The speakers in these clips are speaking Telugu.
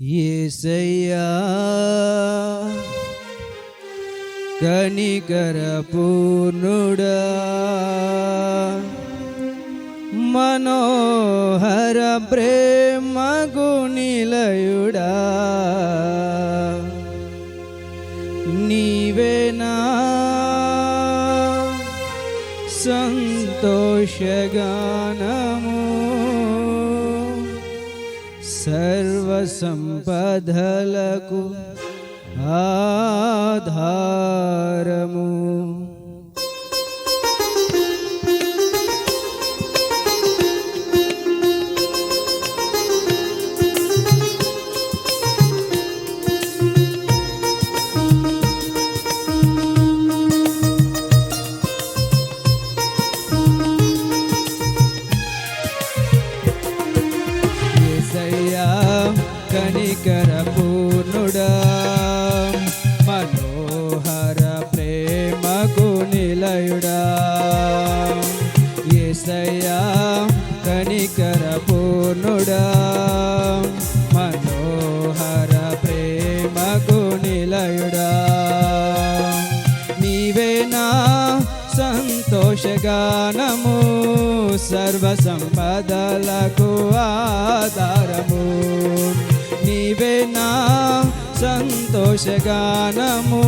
ఏసయ్యా కనికర పూర్ణుడా మనోహర ప్రేమ నిలయుడా నీవేనా సంతోషగా सम्पदलकु आधारमु। సంతోషగానము సర్వ సంపదలకు ఆధారము నీవేనా సంతోషగానము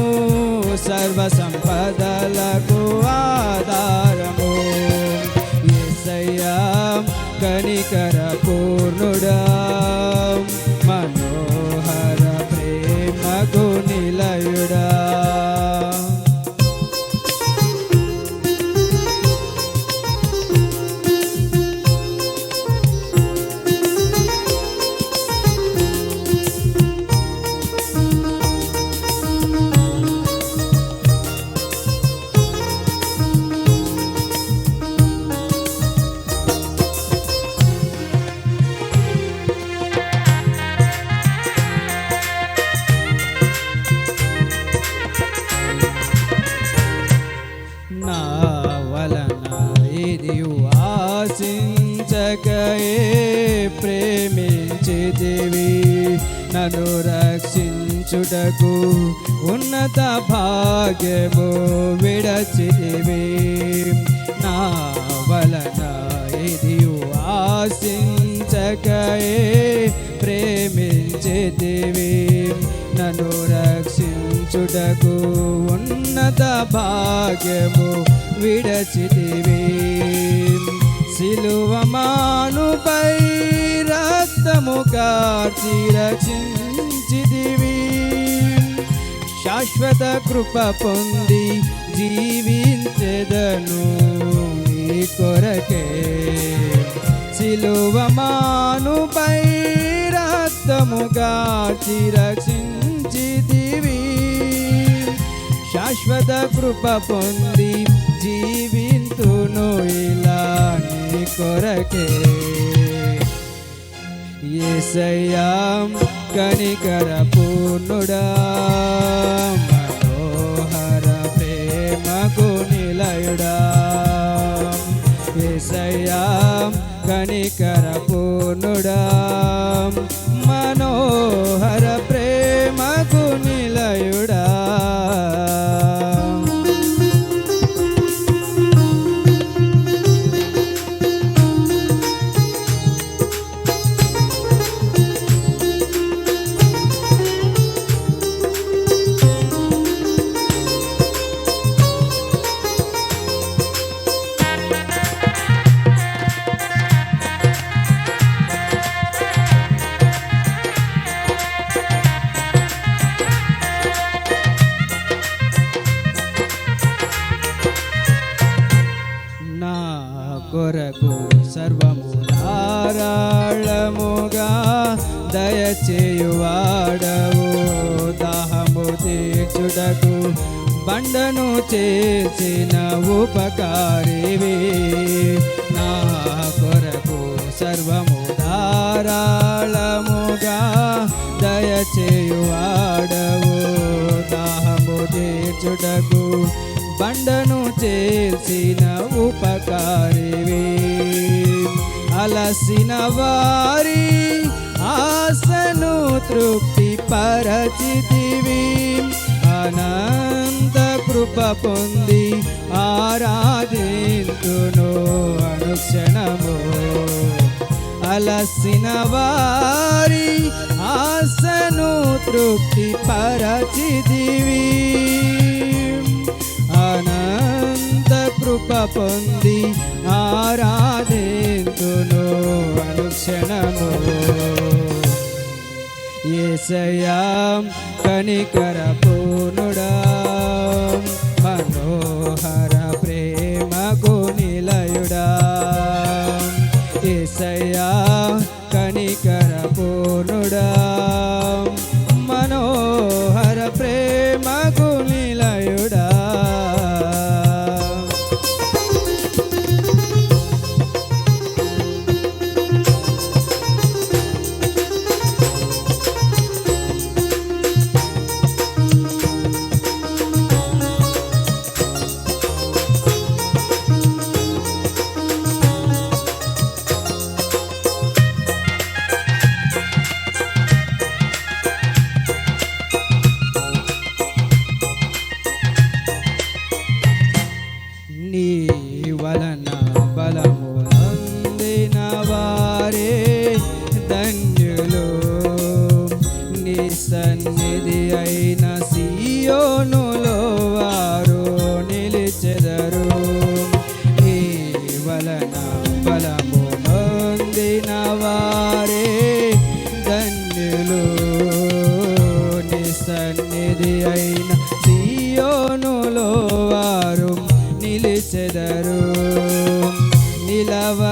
సర్వ సంపదలకు ఆధారము. చేతివి నన్ను రక్షించుటకు ఉన్నత భాగ్యము విడచితివి నా వలన ఇది ఆశించకయే ప్రేమించితివి నన్ను రక్షించుటకు ఉన్నత భాగ్యము విడచితివి సిలువమానుపై రక్తము కార్చి రక్షించిదివి శాశ్వత కృప పొంది జీవించెదను నీ కొరకే. సిలువమానుపై రక్తము కార్చి రక్షించిదివి శాశ్వత కృప పొంది జీవింతును ఇలా నీ కొరకే. ఏసయ్యా కనికర పూర్ణుడా. సర్వము ధారాళముగా దయచేయువాడవు. దాహము తీర్చుటకు బండను చేసిన ఉపకారివి. నా కొరకు సర్వము ధారాళముగా దయచేయువాడవు. దాహము తీర్చుటకు బండను చేసిన ఉపకారివి. అలసిన వారి ఆశను తృప్తి పరచితివి అనంత కృప పొంది ఆరాధింతును అనుక్షణము. అలసిన వారి ఆశను తృప్తి పరచిదివి కృప పొంది ఆరాధేందును అనుక్షణము. ఏసయాం కనికర పూర్ణుడా మనోహర ప్రేమకు నిలయుడా. ఏసయా కనికర పూర్ణుడా మనోహర ప్రేమకు నిలయుడా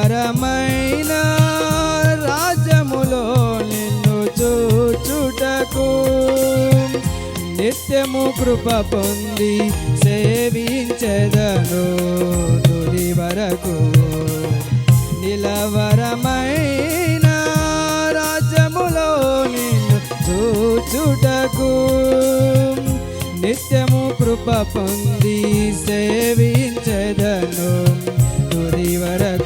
పరమైన రాజ్యములో నిన్ను చూచుటకు నిత్యము కృప పొంది సేవించదను తుది వరకు. నిలవరమైన రాజ్యములో నిన్ను చూచుటకు నిత్యము కృప పొంది సేవించదను తుది వరకు.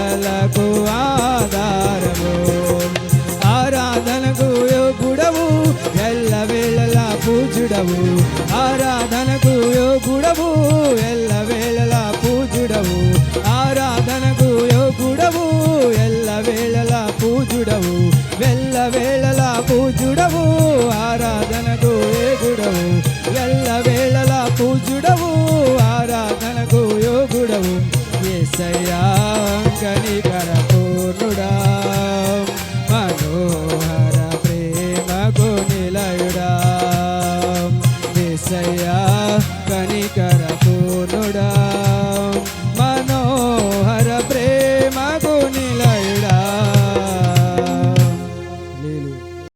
ఆశలకు ఆధారము. ఆరాధనకు యోగుడవు ఎల్ల వేళలా పూజుడవు. ఆరాధనకు యోగుడవు ఎల్ల వేళలా పూజుడవు. ఆరాధనకు యోగుడవు ఎల్ల వేళలా పూజుడవు. Oh.